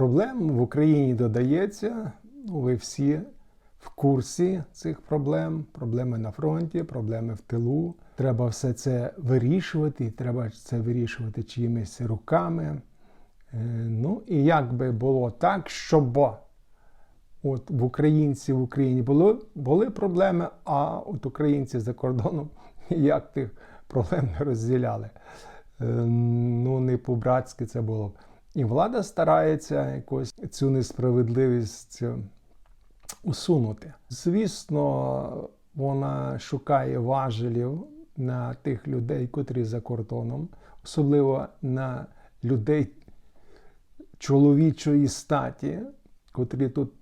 Проблем в Україні додається. Ну, ви всі в курсі цих проблем. Проблеми на фронті, проблеми в тилу. Треба все це вирішувати, треба це вирішувати чиїмись руками. Е, Ну і як би було так, щоб от в українців в Україні були, були проблеми, а от українці за кордоном ніяк тих проблем не розділяли. Е, Ну, не по-братськи це було. б. І влада старається якось цю несправедливість е, усунути. Звісно, вона шукає важелів на тих людей, котрі за кордоном, особливо на людей чоловічої статі, котрі тут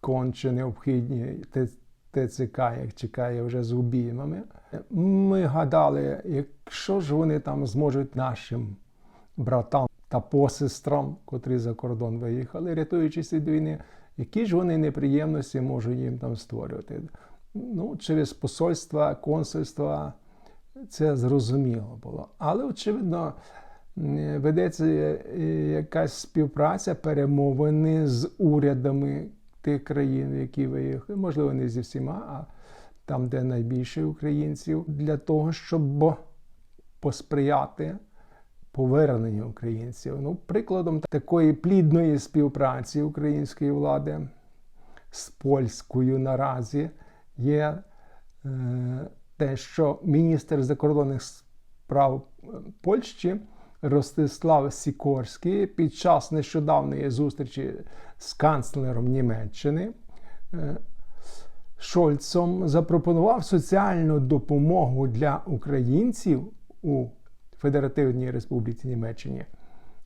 конче необхідні. ТЦК як чекає вже з обіймами. Ми гадали, якщо ж вони там зможуть нашим братам та посестрам, котрі за кордон виїхали, рятуючись від війни, які ж вони неприємності можуть їм там створювати. Ну, через посольства, консульства це зрозуміло було. Але, очевидно, ведеться е, якась співпраця, перемовини з урядами тих країн, які виїхали, можливо, не зі всіма, а там, де найбільше українців, для того, щоб посприяти поверненню українців. Ну, прикладом такої плідної співпраці української влади з польською наразі є е, те, що міністр закордонних справ е, Польщі Ростислав Сікорський під час нещодавної зустрічі з канцлером Німеччини е, Шольцом запропонував соціальну допомогу для українців у Федеративній Республіці Німеччині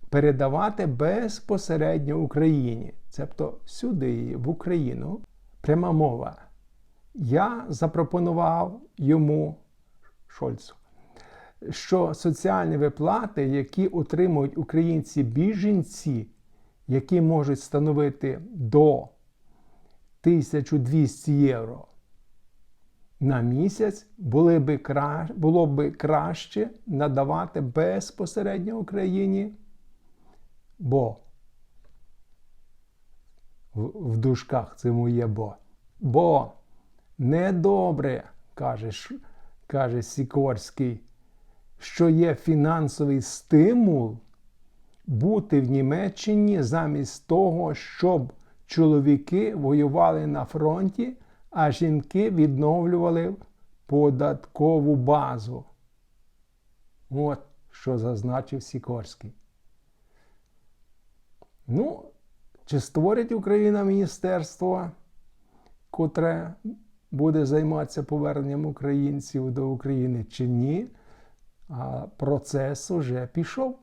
передавати безпосередньо Україні, тобто сюди, в Україну, пряма мова. Я запропонував йому Шольцу, що соціальні виплати, які отримують українці-біженці, які можуть становити до 1200 євро на місяць, були би кра... було б краще надавати безпосередньо Україні, бо в, в дужках це моє бо. Бо недобре, каже, каже Сікорський, що є фінансовий стимул бути в Німеччині замість того, щоб чоловіки воювали на фронті, а жінки відновлювали податкову базу. От що зазначив Сікорський. Ну, чи створить Україна міністерство, котре буде займатися поверненням українців до України чи ні? А процес уже пішов.